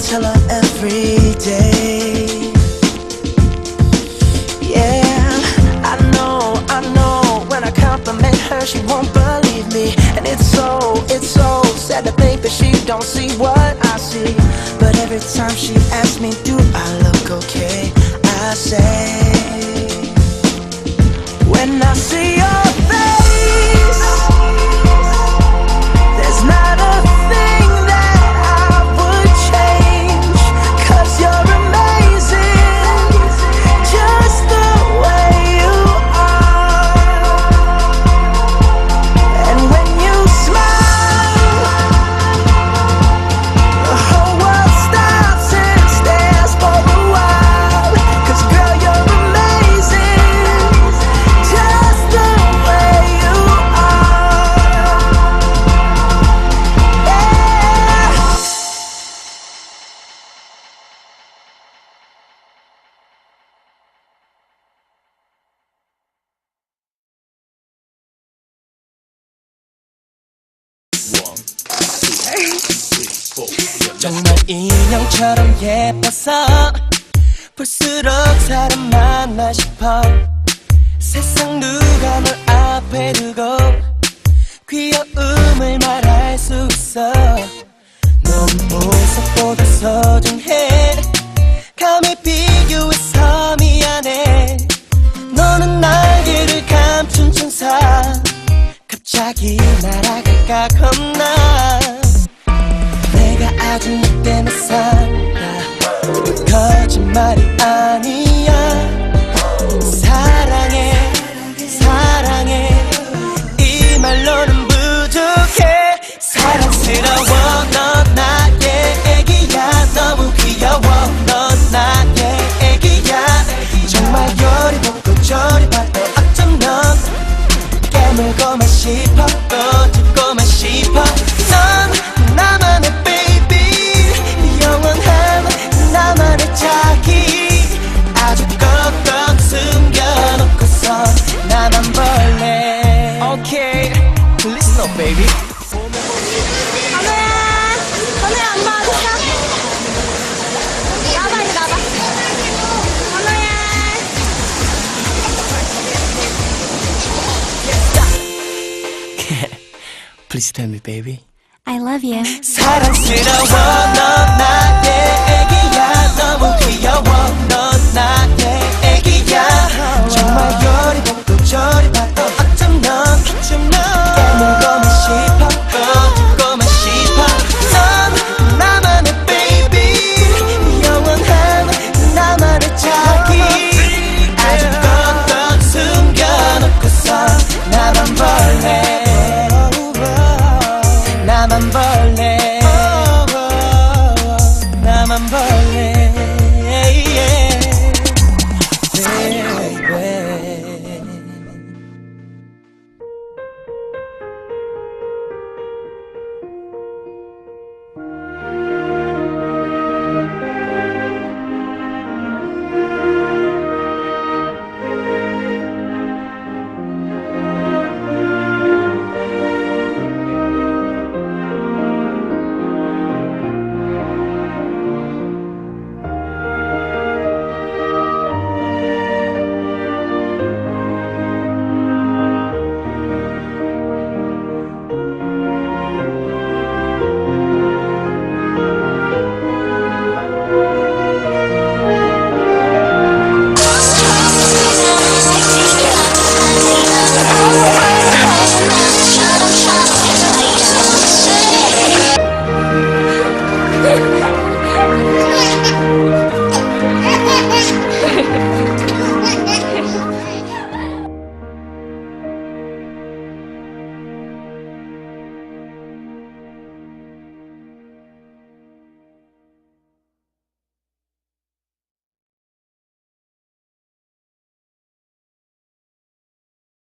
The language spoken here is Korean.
tell her every day. Yeah, I know, I know. When I compliment her, she won't believe me, and it's so, it's so sad to think that she don't see what I see. But every time she asks me, Do I look okay? I say, When I see 정말 인형처럼 예뻐서 볼수록 사람 만나 싶어. 세상 누가 널 앞에 두고 귀여움을 말할 수 있어. 넌 보석보다 소중해. 감히 비교해서 미안해 너는 날개를 감춘 천사 갑자기 날아갈까 겁나. 내가 아직 너 때문에 산다. 거짓말이 아니야 깨물고만 싶어 또 듣고만 싶어 Please tell me, baby. I love you. 사랑스러워 넌 나의 애기야 너무 귀여워 넌 나의 애기야 정말 요리 복도 저리 봐도 어쩜 넌 어쩜 넌 깨물고만 싶어 꺼지고만 싶어 넌 나만의 baby 영원한 나만의 자기 아직 넌넌 숨겨놓고서 나만 벌레